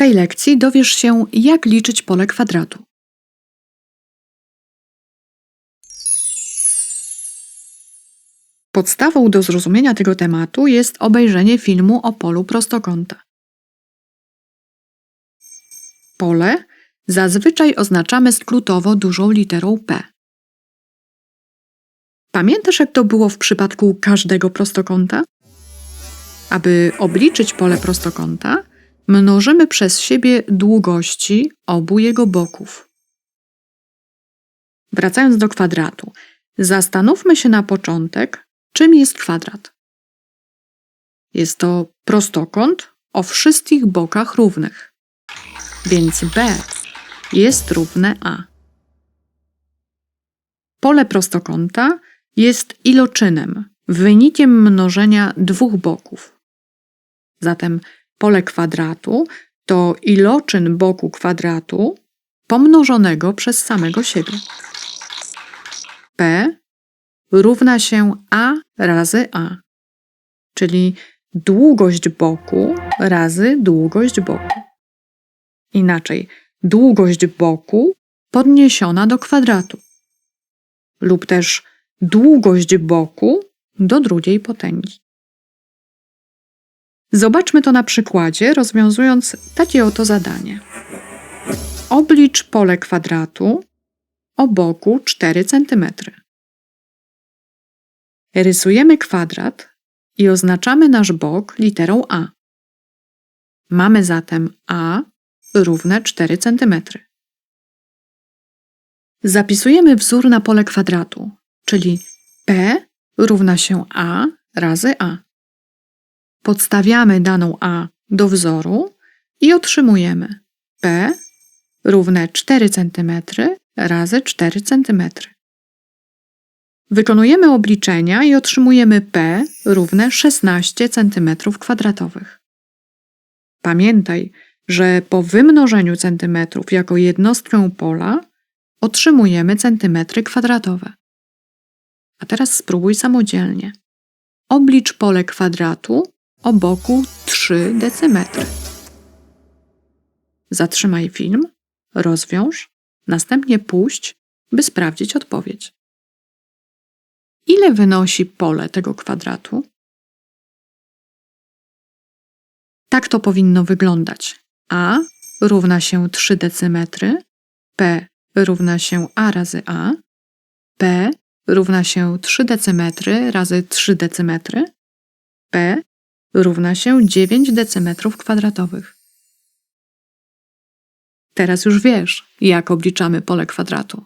tej lekcji dowiesz się, jak liczyć pole kwadratu. Podstawą do zrozumienia tego tematu jest obejrzenie filmu o polu prostokąta. Pole zazwyczaj oznaczamy skrótowo dużą literą P. Pamiętasz, jak to było w przypadku każdego prostokąta? Aby obliczyć pole prostokąta, mnożymy przez siebie długości obu jego boków. Wracając do kwadratu, zastanówmy się na początek, czym jest kwadrat. Jest to prostokąt o wszystkich bokach równych, więc B jest równe A. Pole prostokąta jest iloczynem, wynikiem mnożenia dwóch boków. Zatem pole kwadratu to iloczyn boku kwadratu pomnożonego przez samego siebie. P równa się A razy A, czyli długość boku razy długość boku. Inaczej, długość boku podniesiona do kwadratu lub też długość boku do drugiej potęgi. Zobaczmy to na przykładzie, rozwiązując takie oto zadanie. Oblicz pole kwadratu o boku 4 cm. Rysujemy kwadrat i oznaczamy nasz bok literą A. Mamy zatem A równe 4 cm. Zapisujemy wzór na pole kwadratu, czyli P równa się A razy A. Podstawiamy daną A do wzoru i otrzymujemy P równe 4 cm razy 4 cm. Wykonujemy obliczenia i otrzymujemy P równe 16 cm2. Pamiętaj, że po wymnożeniu centymetrów jako jednostkę pola otrzymujemy centymetry kwadratowe. A teraz spróbuj samodzielnie. Oblicz pole kwadratu o boku 3 decymetry. Zatrzymaj film, rozwiąż, następnie puść, by sprawdzić odpowiedź. Ile wynosi pole tego kwadratu? Tak to powinno wyglądać. A równa się 3 decymetry, P równa się A razy A, P równa się 3 decymetry razy 3 decymetry, P równa się 9 decymetrów kwadratowych. Teraz już wiesz, jak obliczamy pole kwadratu.